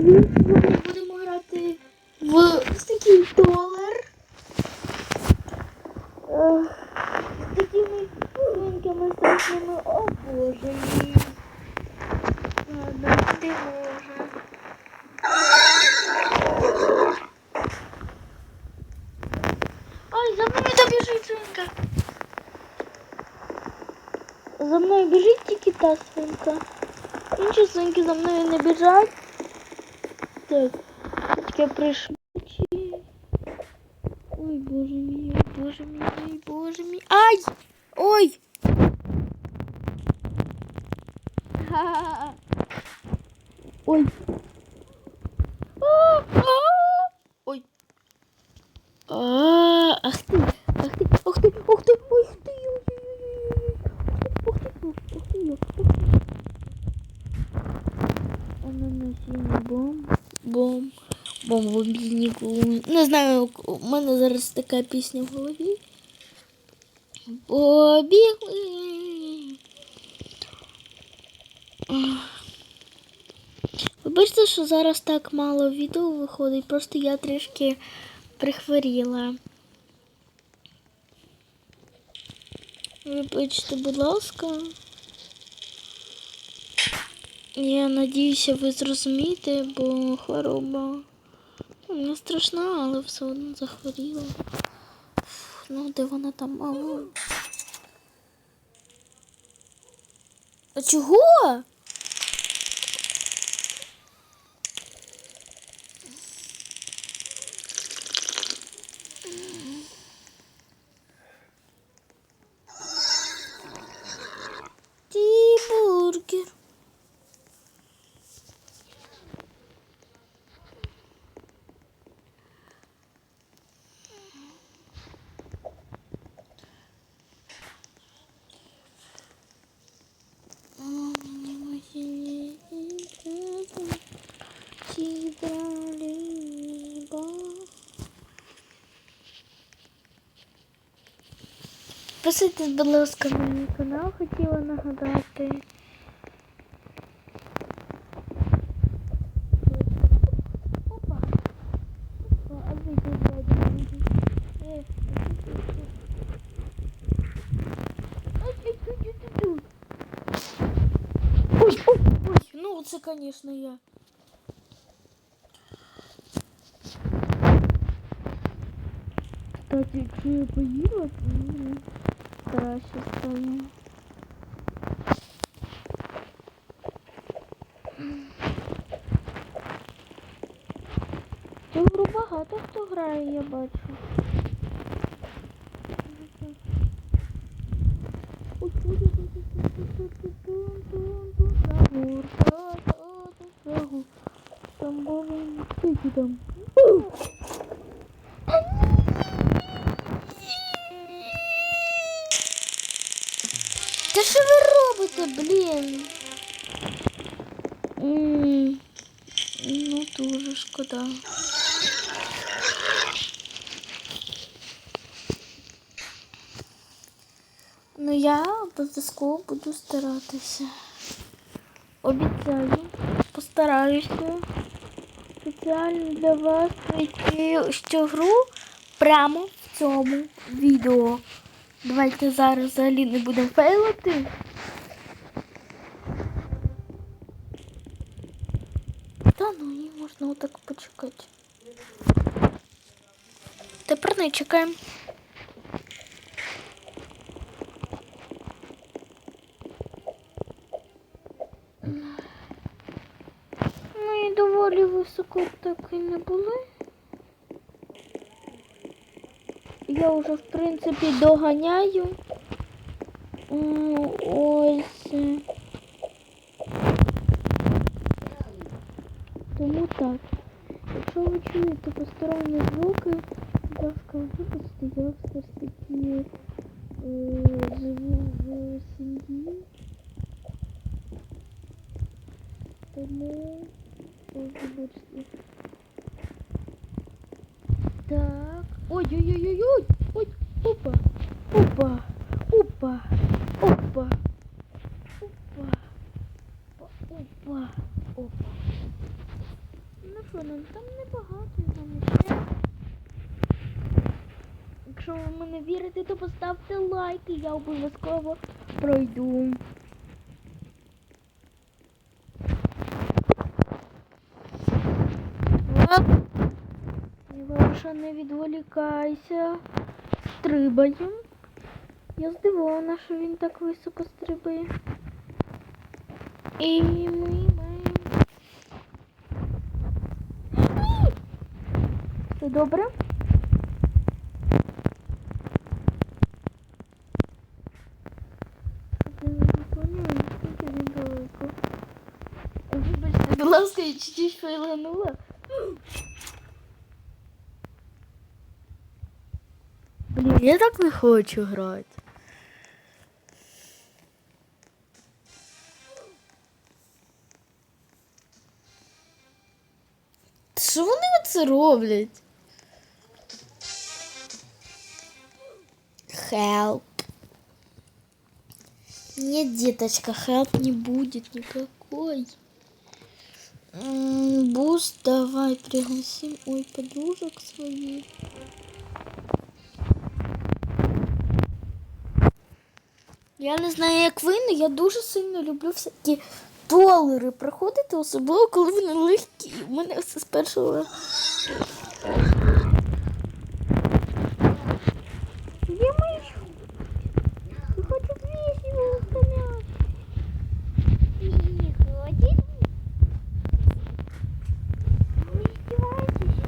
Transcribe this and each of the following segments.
Сьогодні будемо грати в такий долар. З такими маленькими страшними. О боже. Ладно, ти може. Ой, за мною добіжить свинка. За мною біжить тільки та свинка. Інші свинки за мною не біжать. Так, таке пришвидші. Ой, боже мій, ой, боже мій, ой, боже мій. Ай! Ой! Ха-ха-ха. Ой. А, а, Ой. А, ах ти, ах ти, ах ти, ах ти, ой, ти, ой, ой, ой, ой, ой, ах ти, ах ти, ах ти, ах ти. Ананасіні бом, бом, бом, бомбільнику. Не знаю, у мене зараз така пісня в голові. Побігли. Вибачте, що зараз так мало відео виходить, просто я трішки прихворіла. Вибачте, будь ласка. Я надіюся, ви зрозумієте, бо хвороба не страшна, але все одно захворіла. Ну, де вона там мало? А чого? Підписуйтесь, будь ласка, на мій канал, хотіла нагадати. Опа. Опа, а ви де бачите? Е, Ой, ой, ой, ой, ой, ой. Ой, ой, ой, ну це, конечно, я. Кстати, якщо я поїла, то мені краще стає. Цю гру багато хто грає, я бачу. Ой, ой, ой, ой, ой, ой, ой, ой, Загор, загор, там були скільки там. Та що ви робите, блін? Ну, дуже шкода. Ну, я обов'язково буду старатися. Обіцяю, постараюся спеціально для вас знайти цю гру прямо в цьому відео. Давайте зараз взагалі не будемо фейлити. Та ну її можна отак почекати. Тепер не чекаємо. І доволі високо так і не були. Я вже, в принципі, доганяю. М, Ось. Тому так. Якщо ви чуєте посторонні звуки, будь ласка, вибачте, я все ж таки е, живу в сім'ї. Тому ой, вибачте. Так. Ой-ой-ой-ой-ой! Ой, опа! Опа! Опа! Опа! Опа! Опа! Опа! що нам там небагато його ще. Якщо ви мене вірите, то поставте лайк і я обов'язково пройду. Єгорша, не відволікайся. Стрибаємо. Я здивована, що він так високо стрибає. І ми маємо. Все добре? Вибачте, будь ласка, я чуть-чуть фейланула. Я так не хочу грати. Що вони це роблять? Help. Нет, деточка, help не будет никакой. Буст, давай пригласим, ой, подружек своих. Я не знаю, як ви, але я дуже сильно люблю всякі долари проходити, особливо коли вони легкі. У мене все з першого. разу. Где мышь? Я хочу весело устранять. Не хочет? Вы издеваетесь?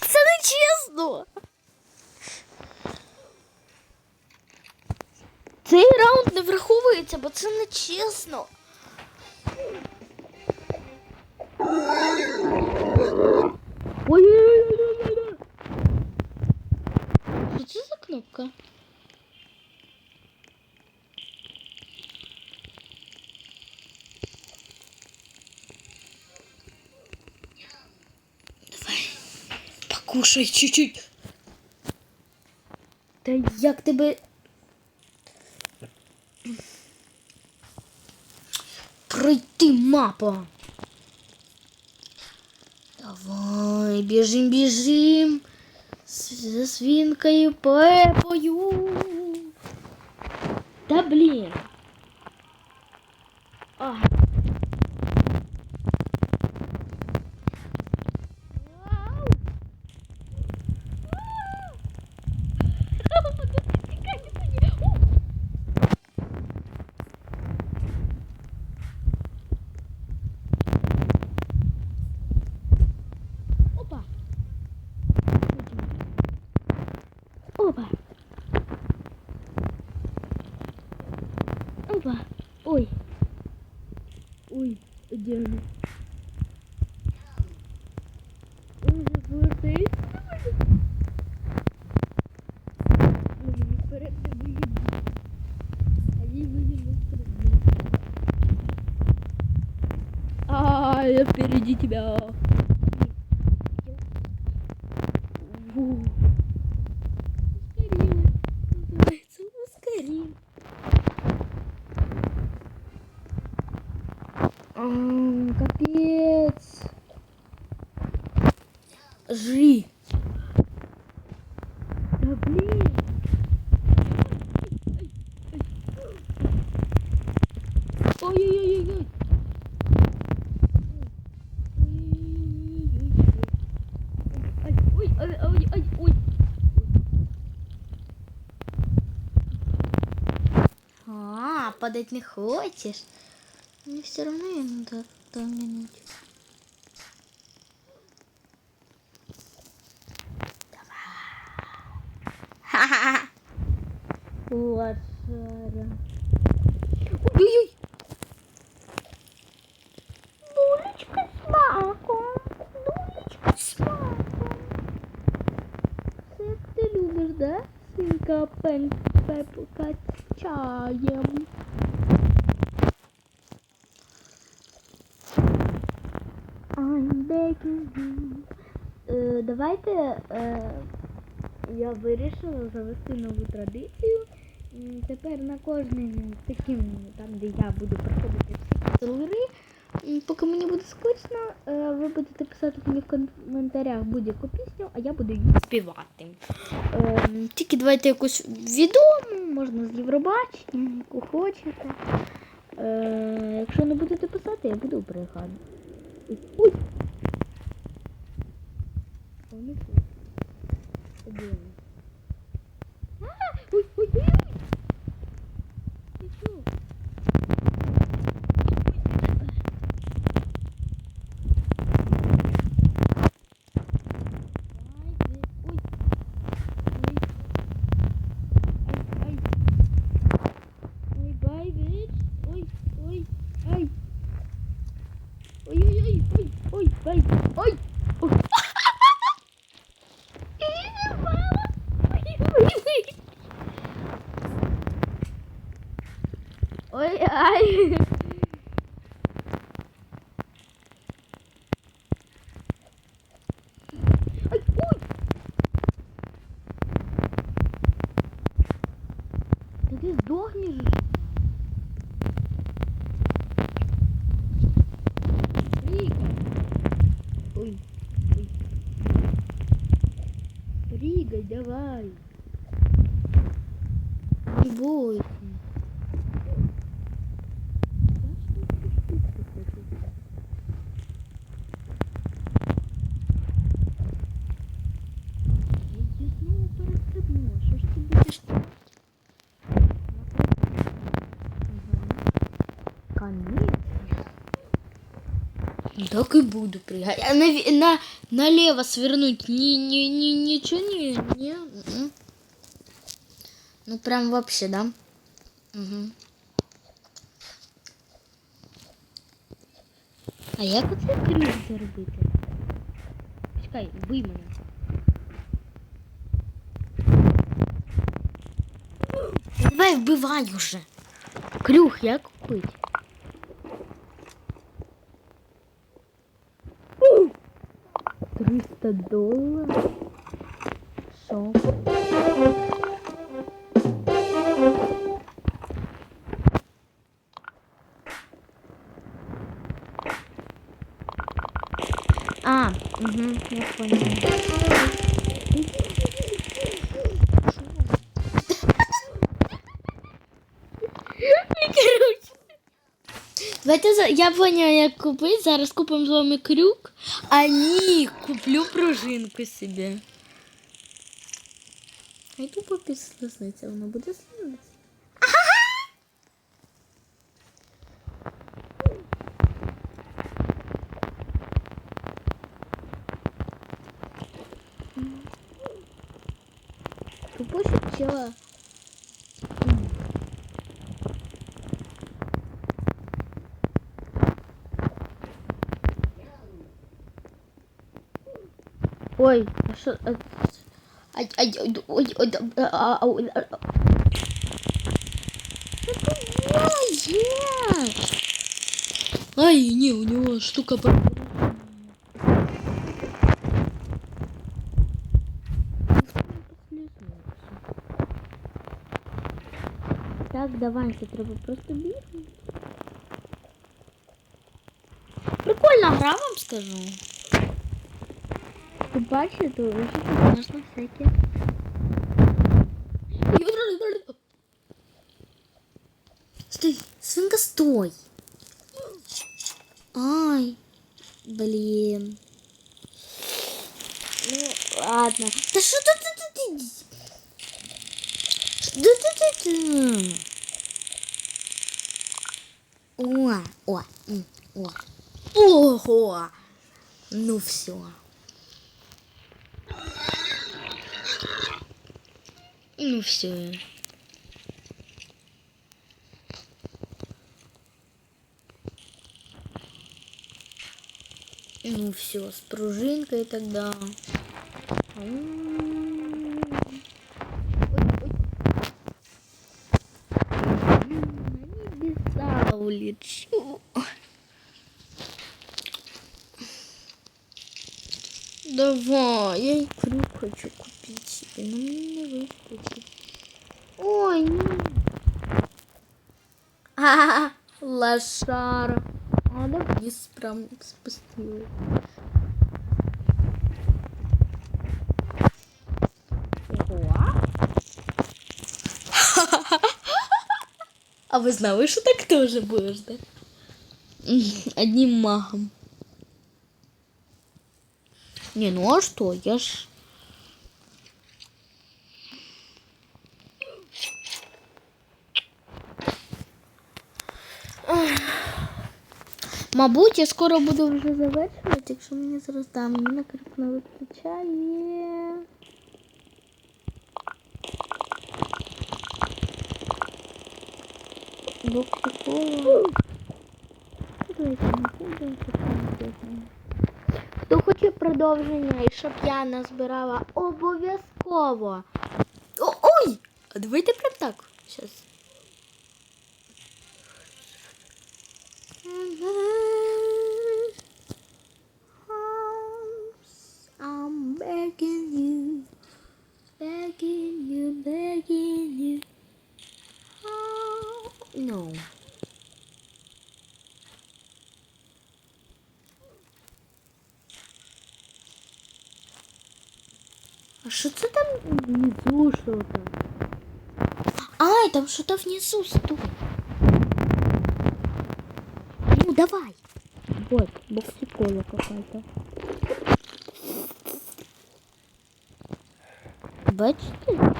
Це не чесно. Цей раунд не враховується, бо це не чесно. Що це за кнопка? Давай, покушай чуть-чуть. Та як тебе. Мапа. Давай, бежим, бежим. За свинкою Пепою. Да блин. А. Вау. Опа. Опа. Опа. Ой. Ой, где она? Ой, повертається до мене. Може, не вперед не виїду. А їй вигідно вперед. А, я впереди тебя. Падать не хочешь? Мне все равно я надо минут. Ха-ха-ха. Лошара. Ой-ой-ой. Булочка с маком. Булочка с маком. Це ти любиш, да? Синка пен пепка Е, давайте е, я вирішила завести нову традицію тепер на кожним таким, там де я буду проходити всі сервери, поки мені буде скучно, е, ви будете писати мені в коментарях будь-яку пісню, а я буду її співати. Е, Тільки давайте якусь відому, можна з Євробачення, яку хочете. Якщо не будете писати, я буду брехати. Ой! Подивимось. А, Ой, ой, ой, Ой, ай. Ой. Да ты сдохнешь же. Прыгай. Ой, ой. Прыгай, давай. Не бойся. Я знову перестрибнула. Що ж ти будеш? Конечно. Так и буду прыгать. А на, на, налево свернуть ни, ни, ни, ничего не, не. м-м. Ну прям вообще, да? Угу. А як оце крюк зробити? Чекай, вбий мене. Давай вбивай уже. Крюх як купить? Триста долларов? Шо? А, угу, Давайте за... я поняла, як купити. Зараз купимо з вами крюк. А ні, куплю пружинку собі. А йду попі слизниця, воно буде слизниця. Ой, а що? а- Ай, ай, ой, ой, ой, а, а, а, ой, а, а. Что такое? Ай, не, у него штука по... Так, давайте, треба просто бігати. Прикольна гра, вам скажу. То вже тут можна всяке. Стой, свинка, стой. Ай, блин. Ну, ладно. Да что ты ты ты ты? Да ты ты ты? О, о, о. Ого! Ну все. Ну все. Ну все, с пружинкой тогда. Небеса улечу. Давай, я и крюк хочу купить себе, но мне не выкупить. Ой, ні. Ха-ха-ха, лошара. А Вона вниз прям спустила. А ви знали, що так теж будеш, да? Одним магом. Не, ну а что, я ж... Мабуть, я скоро буду вже завершувати, якщо мені зараз да, мені накрip не виключає. Боксикова. Хто хоче продовження і щоб я назбирала обов'язково. Ой! А давайте прям так. Сейчас. Что це там внизу что-то? Ай, там что-то внизу стоит. Ну, давай. Вот, боксикола какая-то. Бачите?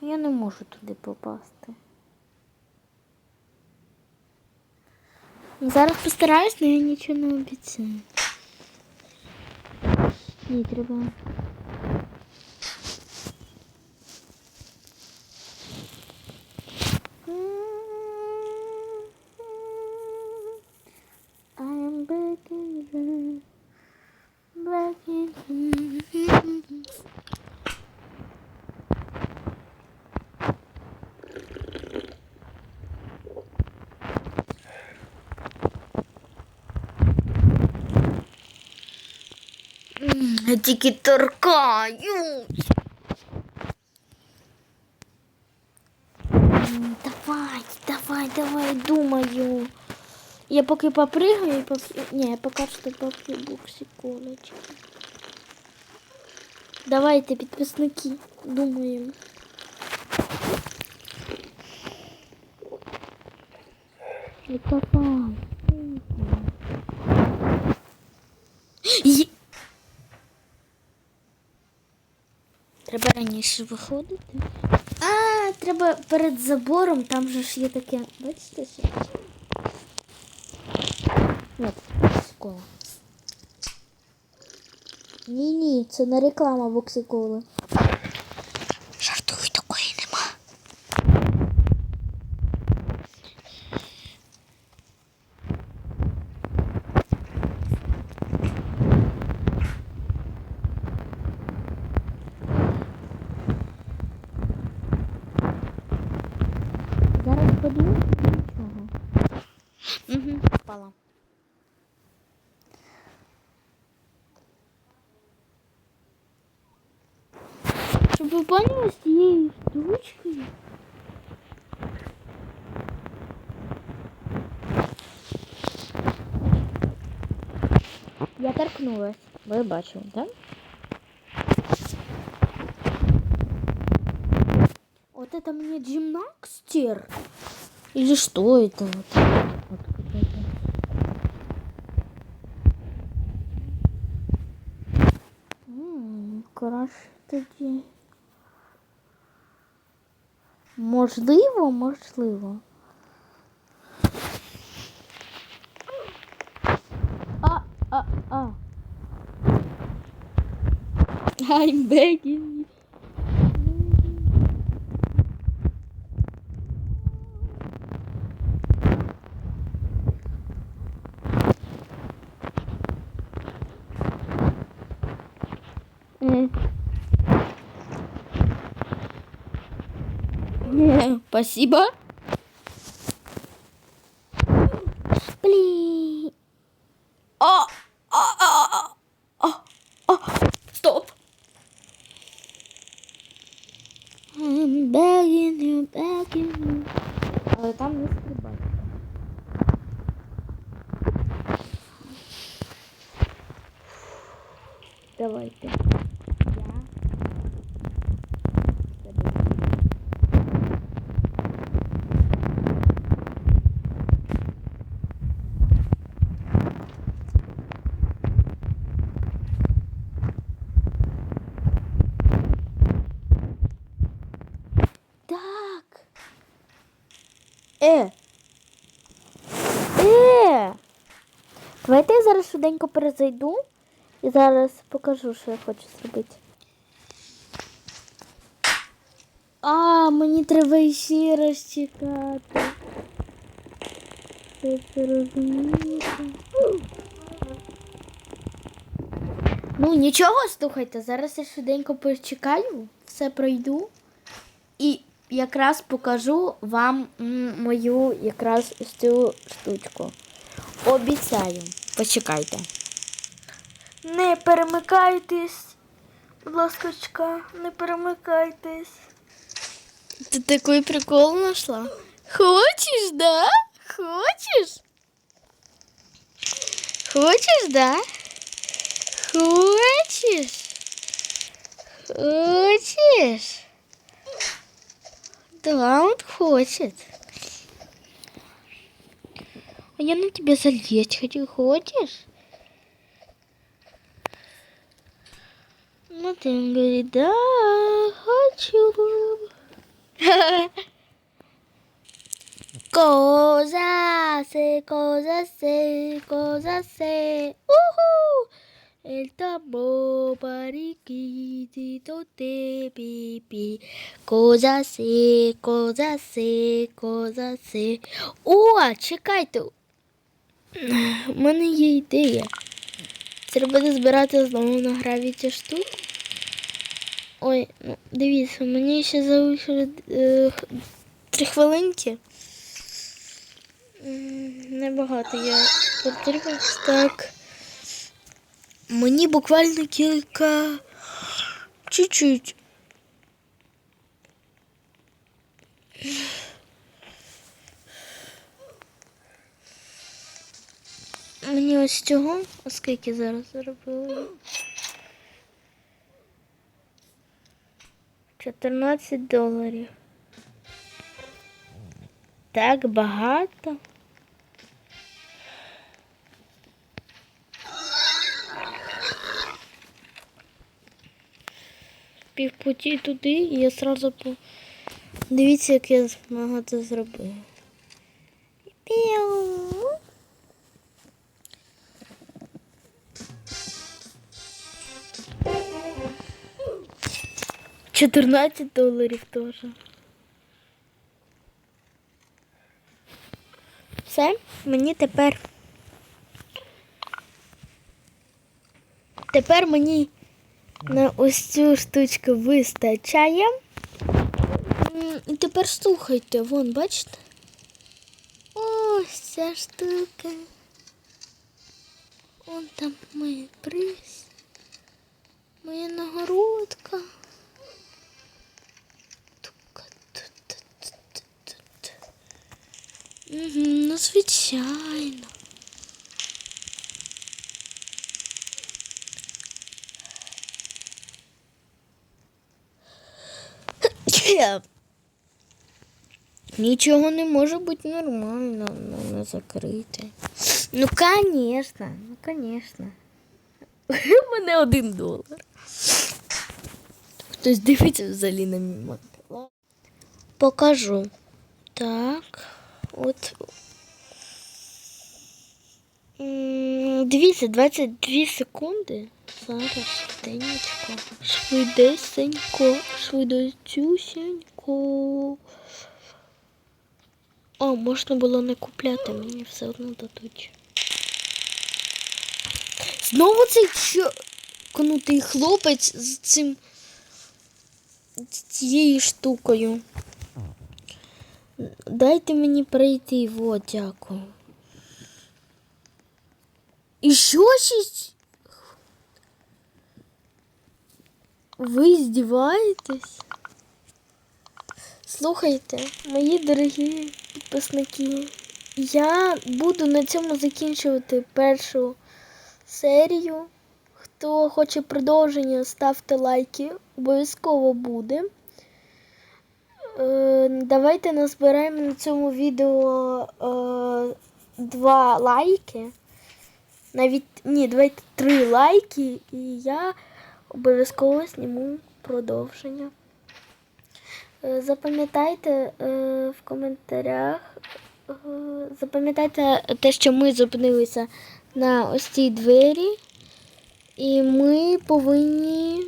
Я не можу туди попасти. Зараз постараюсь, але я нічого не обіцяю. Ні, треба. Я тільки торкаюсь. М, Давай, давай, давай, думаю. Я поки попригаю, поки... Ні, я поки що поп'ю боксиколочки. Давайте, підписники, думаємо. Ну, Давай. Є- Треба раніше виходити. А, треба перед забором, там же ж є таке. Бачите? що? От, боксикола. Ні, ні, це не реклама боксиколи. Зараз подивлюсь, нічого. Угу, впала. Щоб ви поняли з цією штучкою. Я торкнулась. Ви бачили, так? Вот это мне гимнастер? Или что это? Вот. М, Краще тоді. Можливо, можливо. А, а, а. I'm begging спасибо. Блин. О! Давайте. Я. Так. Е. Е. Давайте я зараз швиденько перезайду і зараз покажу, що я хочу зробити. А, мені треба ще раз чекати. Ви це розумієте? Ну, нічого, слухайте, зараз я швиденько почекаю, все пройду. І якраз покажу вам мою якраз ось цю штучку. Обіцяю. Почекайте. Не перемикайтесь. Будь ласка, не перемикайтесь. Ти такий прикол знайшла? Хочеш, да? Хочеш? Хочеш, да? Хочеш? Хочеш? Да, он хочет. А я на тебя залезть хочу. Хочешь? Ну, ты говорит, да, хочу. Cosa se, cosa se, cosa se. Uhú. El tambor pariquitito te pipi. Cosa се, cosa се, cosa се. О, чекайте. У мене є ідея. Треба буде збирати знову на гравіті штуку. Ой, ну дивіться, мені ще залишили е, хвилинки. Небагато я потрібно. Так. Мені буквально кілька. Чуть-чуть. Мені ось цього, оскільки зараз заробили. 14 доларів. Так багато. Півпуті туди і я сразу по. Дивіться, як я зробити. Піу. 14 доларів теж. Все, мені тепер. Тепер мені на ось цю штучку вистачає. І тепер слухайте, вон, бачите? Ось ця штука. Вон там мій приз. Моя нагородка. Тука-ту-ту-ту-ту-ту. Ну, звичайно. Нічого не може бути нормально, ну не закрите. Ну, конечно, ну, конечно. У мене один долар. Хтось дивиться взагалі на мій монтаж. Покажу. Так. От. М, Дивіться, 22 секунди. Зараз швиденько. Швидесенько. Швидесюсенько. О, можна було не купляти, мені все одно дадуть. Знову цей чокнутий хлопець з цим з цією штукою. Дайте мені пройти, вот, дякую. І що шість? Ви здіваєтесь? Слухайте, мої дорогі підписники, я буду на цьому закінчувати першу серію. хто хоче продовження, ставте лайки. Обов'язково буде. Е, давайте назбираємо на цьому відео е, два лайки. Навіть ні, давайте три лайки, і я обов'язково зніму продовження. Е, Запам'ятайте е, в коментарях. е, Запам'ятайте те, що ми зупинилися на ось цій двері, і ми повинні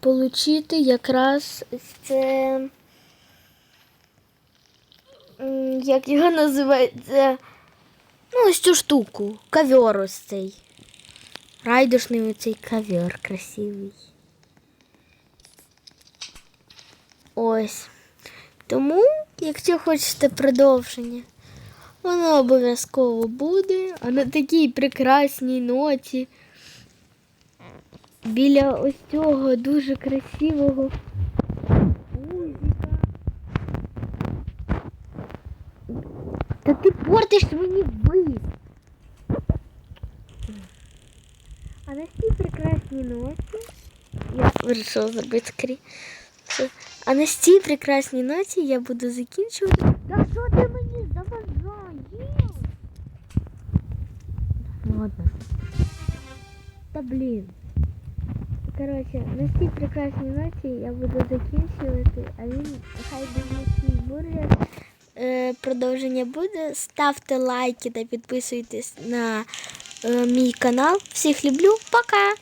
получити якраз це. Як його називається? Ну, ось цю штуку. Ковер ось цей. Райдушний оцей ковер красивий. Ось. Тому, якщо хочете продовження, воно обов'язково буде. А на такій прекрасній ноті. Біля ось цього дуже красивого пузика. Та ти портиш мені вид. А на цій прекрасній ноті я вирішила зробити скрі. А на цій прекрасній ноті я буду закінчувати. Та що ти мені заважаєш? Ладно. Та блін. Коротше, на цій прекрасній ноті я буду закінчувати, а він хай буде бургер. Е, продовження буде. Ставте лайки та підписуйтесь на Э, мій канал. Всіх люблю, пока!